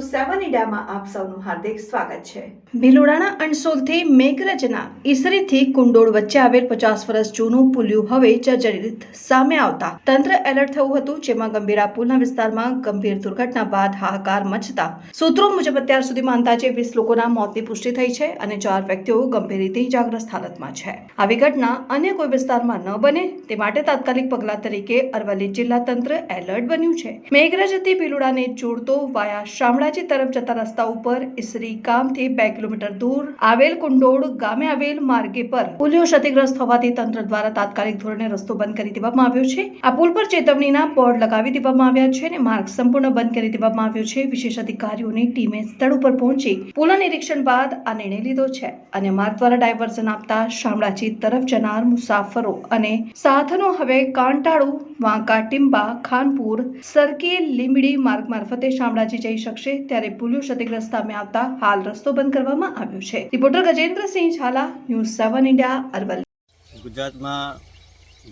મીડિયામાં આપ સૌનું હાર્દિક સ્વાગત છે. ભીલોડાના અણસોલથી મેઘરજના ઈસરીથી કુંડોળ વચ્ચે આવેલ પચાસ વર્ષ જૂનું પુલિયું હવે જર્જરિત સામે આવતા. તંત્ર એલર્ટ થયું હતું, જેમાં ગંભીરા પુલના વિસ્તારમાં ગંભીર દુર્ઘટના બાદ હાહાકાર મચતા. સૂત્રો મુજબ અત્યાર સુધીમાં અંદાજે વીસ લોકોના મોતની પુષ્ટિ થઈ છે અને ચાર વ્યક્તિઓ ગંભીર રીતે ઇજાગ્રસ્ત હાલતમાં છે. આવી ઘટના અન્ય કોઈ વિસ્તારમાં ન બને તે માટે તાત્કાલિક પગલાં તરીકે અરવલ્લી જિલ્લા તંત્ર એલર્ટ બન્યું છે. મેઘરજથી ભીલોડાને જોડતો વાયા શામળાજી તરફ જતા રસ્તા ઉપર ઈસરી ગામથી બે કિલોમીટર દૂર આવેલ કુંડોળ ગામે આવેલ માર્ગે પર પુલિયો ક્ષતિગ્રસ્ત હોવાથી તંત્ર દ્વારા તાત્કાલિક ધોરણે રસ્તો બંધ કરી દેવામાં આવ્યો છે. આ પુલ પર ચેતવણીના બોર્ડ લગાવી દેવામાં આવ્યા છે અને માર્ગ સંપૂર્ણ બંધ કરી દેવામાં આવ્યો છે. વિશેષ અધિકારીઓની ટીમે સ્થળ ઉપર પહોંચી પુલના નિરીક્ષણ બાદ આ નિર્ણય લીધો છે અને માર્ગ દ્વારા ડાયવર્ઝન આપતા શામળાજી તરફ જનાર મુસાફરો અને સાધનો હવે કાંટાળુ, વાંકા, ટીંબા, ખાનપુર, સરકી લીમડી માર્ગ મારફતે શામળાજી જઈ શકશે. ત્યારે પુલિયો ક્ષતિગ્રસ્ત સામે આવતા હાલ રસ્તો બંધ કરવામાં આવ્યો છે. Reporter Gajendrasinh Jhala, news seven India, Aravalli. ગુજરાતમાં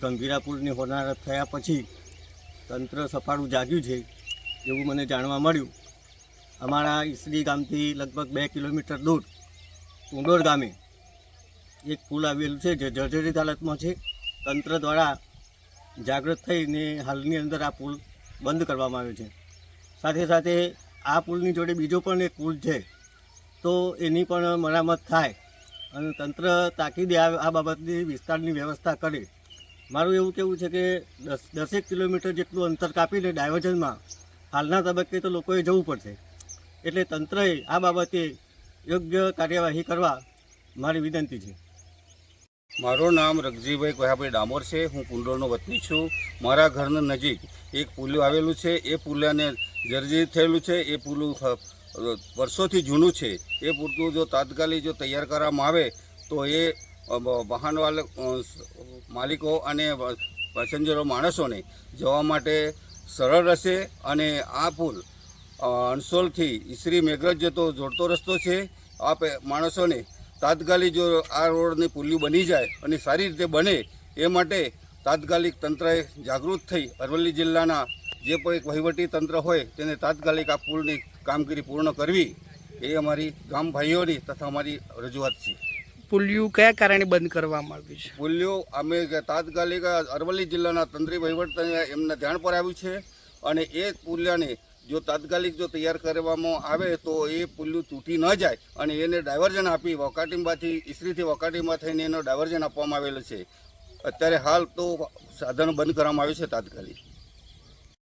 ગંભીરા પુલની હોનારત થયા પછી તંત્ર સફાળું જાગ્યું છે એવું મને જાણવા મળ્યું. અમારા ઈસરી ગામથી લગભગ બે કિલોમીટર દૂર કુંડોર ગામે એક પુલ આવેલું છે જે જર્જરિત હાલતમાં છે. તંત્ર દ્વારા જાગૃત થઈને હાલની અંદર આ પુલ બંધ કરવામાં આવ્યો છે. સાથે સાથે આ પુલની જોડે બીજો પણ એક પુલ છે. તો એની પણ મરામત થાય. અને તંત્ર તાકીદે આ બાબતની વિસ્તારની વ્યવસ્થા કરે. મારું એવું કહેવું છે કે દસ, દસેક કિલોમીટર જેટલું અંતર કાપીને ડાયવર્ઝનમાં હાલના તબક્કે તો લોકોએ જવું પડશે. એટલે તંત્રએ આ બાબતે યોગ્ય કાર્યવાહી કરવા મારી વિનંતી છે. મારું નામ રગજીભાઈ કોહાભાઈ ડામોર છે. હું કુંડોળનો વતની છું. મારા ઘરના નજીક એક પુલ આવેલું છે. એ પુલાને જર્જરિત થયેલું છે, એ પુલું વર્ષોથી જૂનું છે. એ પૂરતું જો તાત્કાલિક જો તૈયાર કરવામાં આવે, તો એ સ- માલિકો અને પેસેન્જરો માણસોને જવા માટે સરળ રહેશે અને આ પુલ અણસોલથી ઈસરી મેઘરજ જતો જોડતો રસ્તો છે. આ માણસોને તાત્કાલિક જો આ રોડની પુલ્યું બની જાય અને સારી રીતે બને, એ માટે તાત્કાલિક તંત્રએ જાગૃત થઈ અરવલ્લી જિલ્લાના જે કોઈ વહીવટી તંત્ર હોય તેને તાત્કાલિક આ પુલની કામગીરી પૂર્ણ કરવી એ અમારી ગામ ભાઈઓની તથા અમારી રજૂઆત છે. પુલિયું કયા કારણે બંધ કરવામાં આવ્યું છે? પુલિયું અમે તાત્કાલિક અરવલ્લી જિલ્લાના તંત્રી વહીવટ એમના ધ્યાન પર આવ્યું છે અને એ પુલિયાને જો તાત્કાલિક જો તૈયાર કરવામાં આવે તો એ પુલિયું તૂટી ન જાય અને એને ડાયવર્ઝન આપી વકાટીંબાથી ઈસરીથી વકાટીંબા થઈને એનો ડાયવર્ઝન આપવામાં આવેલું છે. અત્યારે હાલ તો સાધન બંધ કરવામાં આવ્યું છે તાત્કાલિક.